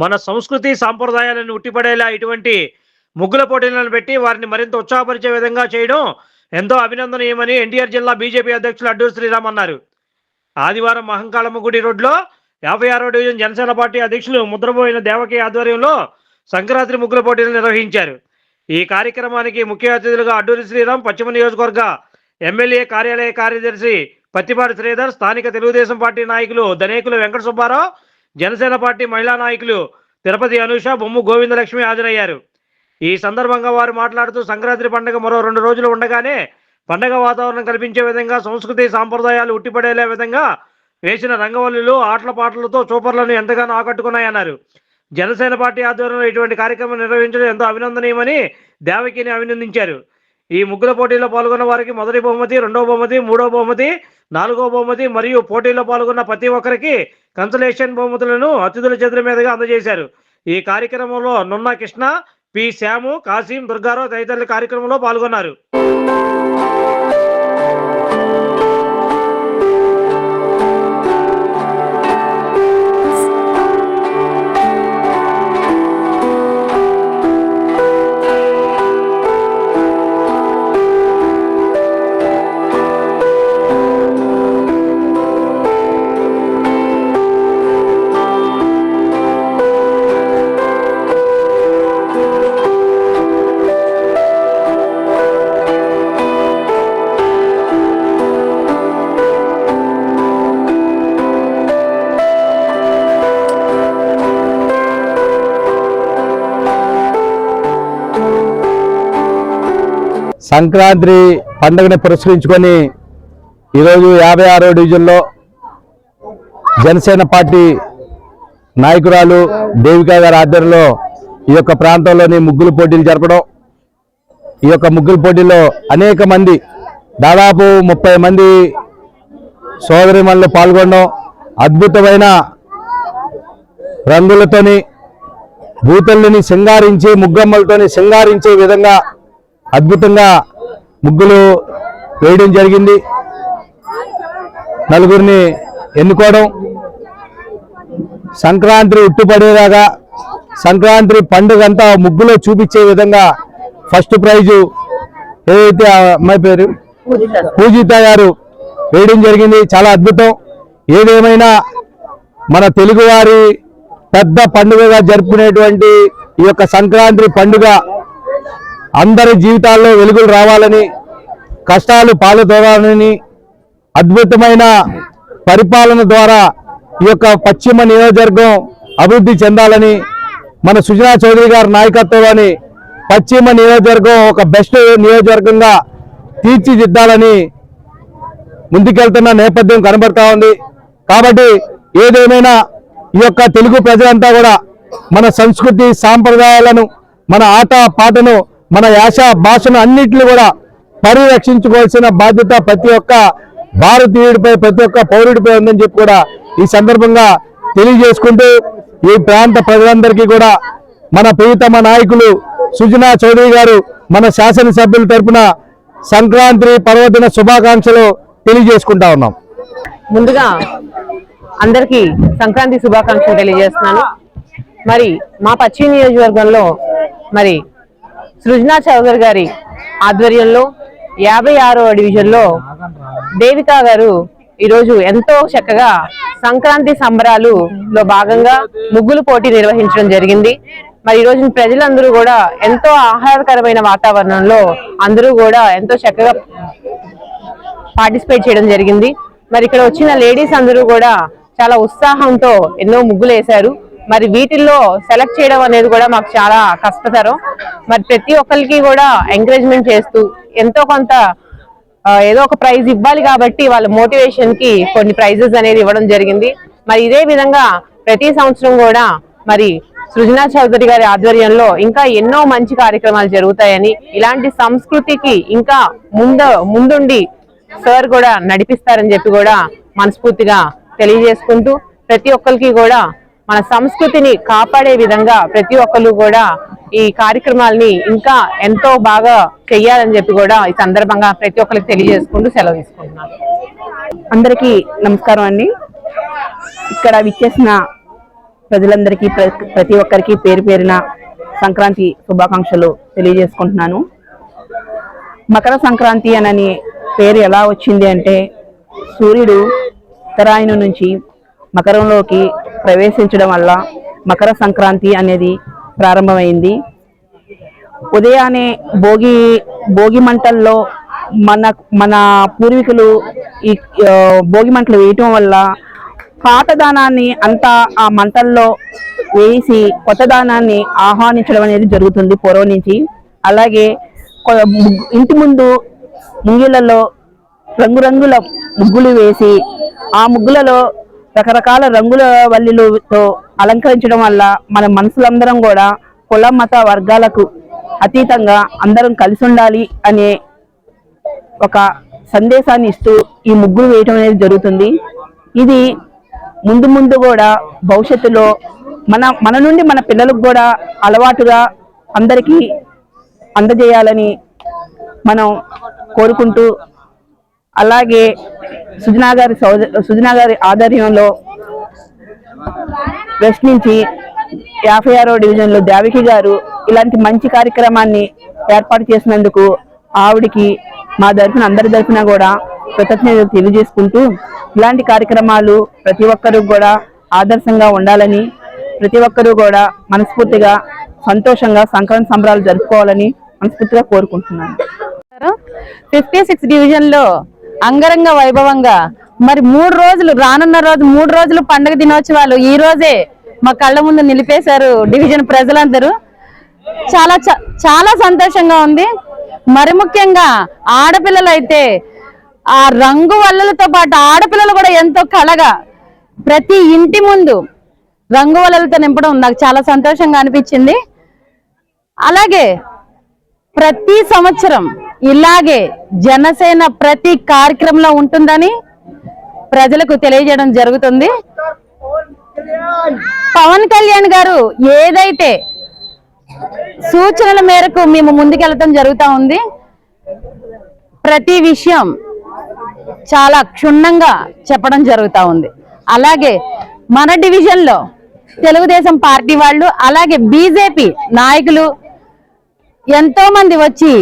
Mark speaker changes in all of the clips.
Speaker 1: మన సంస్కృతి సాంప్రదాయాలను ఉట్టిపడేలా ఇటువంటి ముగ్గుల పోటీలను పెట్టి వారిని మరింత ఉత్సాహపరిచే విధంగా చేయడం ఎంతో అభినందనీయమని ఎన్టీఆర్ జిల్లా బీజేపీ అధ్యక్షులు అడ్డూరు శ్రీరామ్ అన్నారు. ఆదివారం మహంకాళమ్మ గుడి రోడ్లో యాభై ఆరో డివిజన్ జనసేన పార్టీ అధ్యక్షులు ముద్రపోయిన దేవకి ఆధ్వర్యంలో సంక్రాంతి ముగ్గుల పోటీలు నిర్వహించారు. ఈ కార్యక్రమానికి ముఖ్య అతిథులుగా అడ్డూరి శ్రీరామ్ పశ్చిమ నియోజకవర్గ ఎమ్మెల్యే కార్యాలయ కార్యదర్శి పత్తిపాటి శ్రీధర్ స్థానిక తెలుగుదేశం పార్టీ నాయకులు దనేకులు వెంకట సుబ్బారావు జనసేన పార్టీ మహిళా నాయకులు తిరుపతి అనుష బొమ్ము గోవిందలక్ష్మి హాజరయ్యారు. ఈ సందర్భంగా వారు మాట్లాడుతూ సంక్రాంతి పండుగ మరో రెండు రోజులు ఉండగానే పండగ వాతావరణం కల్పించే విధంగా సంస్కృతి సాంప్రదాయాలు ఉట్టిపడేలే విధంగా వేసిన రంగవల్లులు ఆటల పాటలతో చూపర్లను ఎంతగానో ఆకట్టుకున్నాయన్నారు. జనసేన పార్టీ ఆధ్వర్యంలో ఇటువంటి కార్యక్రమం నిర్వహించడం ఎంతో అభినందనీయమని దేవకిని అభినందించారు. ఈ ముగ్గుల పోటీలో పాల్గొన్న వారికి మొదటి బహుమతి రెండవ బహుమతి మూడవ బహుమతి నాలుగవ బహుమతి మరియు పోటీలో పాల్గొన్న ప్రతి ఒక్కరికి కన్సలేషన్ బహుమతులను అతిథుల చేతుల మీదుగా అందజేశారు. ఈ కార్యక్రమంలో నున్న కృష్ణ పి. శ్యాము కాసిం దుర్గారావు తదితరుల కార్యక్రమంలో పాల్గొన్నారు.
Speaker 2: సంక్రాంతి పండుగని పురస్కరించుకొని ఈరోజు యాభై ఆరో డివిజన్లో జనసేన పార్టీ నాయకురాలు దేవికా గారి ఆధ్వర్యంలో ఈ యొక్క ప్రాంతంలోని ముగ్గులు పోటీలు జరపడం ఈ యొక్క ముగ్గుల పోటీలో అనేక మంది దాదాపు ముప్పై మంది సోదరిమణులు పాల్గొనడం అద్భుతమైన రంగులతోని భూతల్ని సింగారించి ముగ్గమ్మలతోని సింగారించే విధంగా అద్భుతంగా ముగ్గులు వేయడం జరిగింది. నలుగురిని ఎన్నుకోవడం. సంక్రాంతి ఉట్టుపడేలాగా సంక్రాంతి పండుగ అంతా ముగ్గులో చూపించే విధంగా ఫస్ట్ ప్రైజు ఏదైతే ఆ అమ్మాయి పేరు? పూజిత గారు వేయడం జరిగింది. చాలా అద్భుతం. ఏదేమైనా మన తెలుగువారి పెద్ద పండుగగా జరుపుకునేటువంటి ఈ యొక్క సంక్రాంతి పండుగ అందరి జీవితాల్లో వెలుగులు రావాలని కష్టాలు పాలుతోరాలని అద్భుతమైన పరిపాలన ద్వారా ఈ యొక్క పశ్చిమ నియోజకవర్గం అభివృద్ధి చెందాలని మన సుజనా చౌదరి గారి నాయకత్వంలోని పశ్చిమ నియోజకవర్గం ఒక బెస్ట్ నియోజకవర్గంగా తీర్చిదిద్దాలని ముందుకెళ్తున్న నేపథ్యం కనబడతా ఉంది. కాబట్టి ఏదేమైనా ఈ యొక్క తెలుగు ప్రజలంతా కూడా మన సంస్కృతి సాంప్రదాయాలను మన ఆట పాటను మన యాస భాషను అన్నింటిని కూడా పరిరక్షించుకోవాల్సిన బాధ్యత ప్రతి ఒక్క భారతీయుడిపై ప్రతి ఒక్క పౌరుడిపై ఉందని చెప్పి కూడా ఈ సందర్భంగా తెలియజేసుకుంటూ ఈ ప్రాంత ప్రజలందరికీ కూడా మన ప్రియతమ నాయకులు సుజనా చౌదరి గారు మన శాసనసభ్యుల తరపున సంక్రాంతి పర్వదిన శుభాకాంక్షలు తెలియజేసుకుంటా ఉన్నాం.
Speaker 3: ముందుగా అందరికీ సంక్రాంతి శుభాకాంక్షలు తెలియజేస్తున్నాను. మరి మా పశ్చిమ నియోజకవర్గంలో మరి సృజనా చౌదరి గారి ఆధ్వర్యంలో యాభై ఆరో డివిజన్లో దేవికా గారు ఈరోజు ఎంతో చక్కగా సంక్రాంతి సంబరాలు లో భాగంగా ముగ్గులు పోటీ నిర్వహించడం జరిగింది. మరి ఈ రోజు ప్రజలందరూ కూడా ఎంతో ఆహ్లాదకరమైన వాతావరణంలో అందరూ కూడా ఎంతో చక్కగా పార్టిసిపేట్ చేయడం జరిగింది. మరి ఇక్కడ వచ్చిన లేడీస్ అందరూ కూడా చాలా ఉత్సాహంతో ఎన్నో ముగ్గులు వేశారు. మరి వీటిల్లో సెలెక్ట్ చేయడం అనేది కూడా మాకు చాలా కష్టతరం. మరి ప్రతి ఒక్కరికి కూడా ఎంకరేజ్మెంట్ చేస్తూ ఎంతో కొంత ఏదో ఒక ప్రైజ్ ఇవ్వాలి కాబట్టి వాళ్ళ మోటివేషన్కి కొన్ని ప్రైజెస్ అనేది ఇవ్వడం జరిగింది. మరి ఇదే విధంగా ప్రతి సంవత్సరం కూడా మరి సృజనా చౌదరి గారి ఆధ్వర్యంలో ఇంకా ఎన్నో మంచి కార్యక్రమాలు జరుగుతాయని ఇలాంటి సంస్కృతికి ఇంకా ముందు ముందుండి సార్ కూడా నడిపిస్తారని చెప్పి కూడా మనస్ఫూర్తిగా తెలియజేసుకుంటూ ప్రతి ఒక్కరికి కూడా మన సంస్కృతిని కాపాడే విధంగా ప్రతి ఒక్కరు కూడా ఈ కార్యక్రమాల్ని ఇంకా ఎంతో బాగా చెయ్యాలని చెప్పి కూడా ఈ సందర్భంగా ప్రతి ఒక్కరికి తెలియజేసుకుంటూ సెలవు తీసుకుంటున్నాను.
Speaker 4: అందరికీ నమస్కారం అండి. ఇక్కడ విచ్చేసిన ప్రజలందరికీ ప్రతి ఒక్కరికి పేరు పేరిన సంక్రాంతి శుభాకాంక్షలు తెలియజేసుకుంటున్నాను. మకర సంక్రాంతి అనని పేరు ఎలా వచ్చింది అంటే సూర్యుడు ఉత్తరాయణం నుంచి మకరంలోకి ప్రవేశించడం వల్ల మకర సంక్రాంతి అనేది ప్రారంభమైంది. ఉదయాన్నే భోగి భోగి మంటల్లో మన మన పూర్వీకులు ఈ భోగి మంటలు వేయటం వల్ల పాతదానాన్ని అంతా ఆ మంటల్లో వేసి కొత్త దానాన్ని ఆహ్వానించడం అనేది జరుగుతుంది పూర్వం నుంచి. అలాగే ఇంటి ముందు ముంగిళ్ళలో రంగురంగుల ముగ్గులు వేసి ఆ ముగ్గులలో రకరకాల రంగుల వల్లిలతో అలంకరించడం వల్ల మన మనసులందరం కూడా కుల మత వర్గాలకు అతీతంగా అందరం కలిసి ఉండాలి అనే ఒక సందేశాన్ని ఇస్తూ ఈ ముగ్గురు వేయటం అనేది జరుగుతుంది. ఇది ముందు ముందు కూడా భవిష్యత్తులో మన మన నుండి మన పిల్లలకు కూడా అలవాటుగా అందరికీ అందజేయాలని మనం కోరుకుంటూ అలాగే సుజనా గారి సుజనా గారి ఆధ్వర్యంలో వెస్ట్ నుంచి యాభై ఆరో డివిజన్లో దేవికి గారు ఇలాంటి మంచి కార్యక్రమాన్ని ఏర్పాటు చేసినందుకు ఆవిడికి మా తరఫున అందరి తరఫున కూడా కృతజ్ఞతలు తెలియజేసుకుంటూ ఇలాంటి కార్యక్రమాలు ప్రతి ఒక్కరూ కూడా ఆదర్శంగా ఉండాలని ప్రతి ఒక్కరూ కూడా మనస్ఫూర్తిగా సంతోషంగా సంక్రాంతి సంబరాలు జరుపుకోవాలని మనస్ఫూర్తిగా కోరుకుంటున్నాను.
Speaker 5: ఫిఫ్టీ సిక్స్ డివిజన్లో అంగరంగ వైభవంగా. మరి మూడు రోజులు రానున్న రోజు మూడు రోజులు పండుగ దినోత్సవాలు ఈ రోజే మా కళ్ళ ముందు నిలిపేశారు డివిజన్ ప్రజలందరూ. చాలా చ- చాలా సంతోషంగా ఉంది. మరి ముఖ్యంగా ఆడపిల్లలు అయితే ఆ రంగు వల్లలతో పాటు ఆడపిల్లలు కూడా ఎంతో కళగా ప్రతి ఇంటి ముందు రంగు వల్లలతో నింపడం నాకు చాలా సంతోషంగా అనిపించింది. అలాగే ప్రతి సంవత్సరం ఇలాగే జనసేన ప్రతి కార్యక్రమంలో ఉంటుందని ప్రజలకు తెలియజేయడం జరుగుతుంది. పవన్ కళ్యాణ్ గారు ఏదైతే సూచనల మేరకు మేము ముందుకెళ్ళటం జరుగుతూ ఉంది ప్రతి విషయం చాలా క్షుణ్ణంగా చెప్పడం జరుగుతూ ఉంది. అలాగే మన డివిజన్లో తెలుగుదేశం పార్టీ వాళ్ళు అలాగే బీజేపీ నాయకులు ఎంతో మంది వచ్చి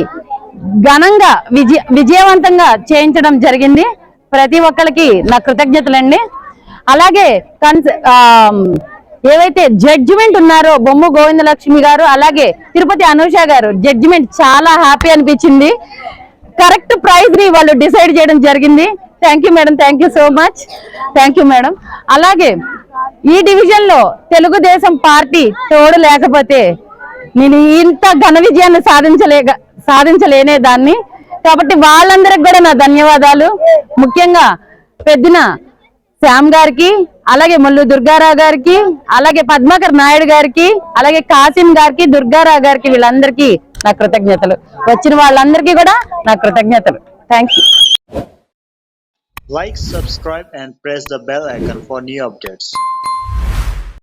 Speaker 5: ఘనంగా విజయ విజయవంతంగా చేయించడం జరిగింది. ప్రతి ఒక్కరికి నా కృతజ్ఞతలండి. అలాగే కన్స్ ఏవైతే జడ్జిమెంట్ ఉన్నారో బొమ్మ గోవిందలక్ష్మి గారు అలాగే తిరుపతి అనూష గారు జడ్జిమెంట్ చాలా హ్యాపీ అనిపించింది. కరెక్ట్ ప్రైజ్ని వాళ్ళు డిసైడ్ చేయడం జరిగింది. Thank you madam thank you so much thank you madam అలాగే ఈ డివిజన్లో తెలుగుదేశం పార్టీ తోడు లేకపోతే నేను ఇంత ఘన విజయాన్ని సాధించలేక సాధించలేనే దాన్ని. కాబట్టి వాళ్ళందరికి కూడా నా ధన్యవాదాలు. ముఖ్యంగా పెద్దిన శ్యామ్ గారికి అలాగే ముల్లు దుర్గారావు గారికి అలాగే పద్మాకర్ నాయుడు గారికి అలాగే కాసిం గారికి దుర్గారావు గారికి వీళ్ళందరికీ నా కృతజ్ఞతలు. వచ్చిన వాళ్ళందరికీ కూడా నా కృతజ్ఞతలు. Thank you
Speaker 6: like subscribe and press the bell icon for new updates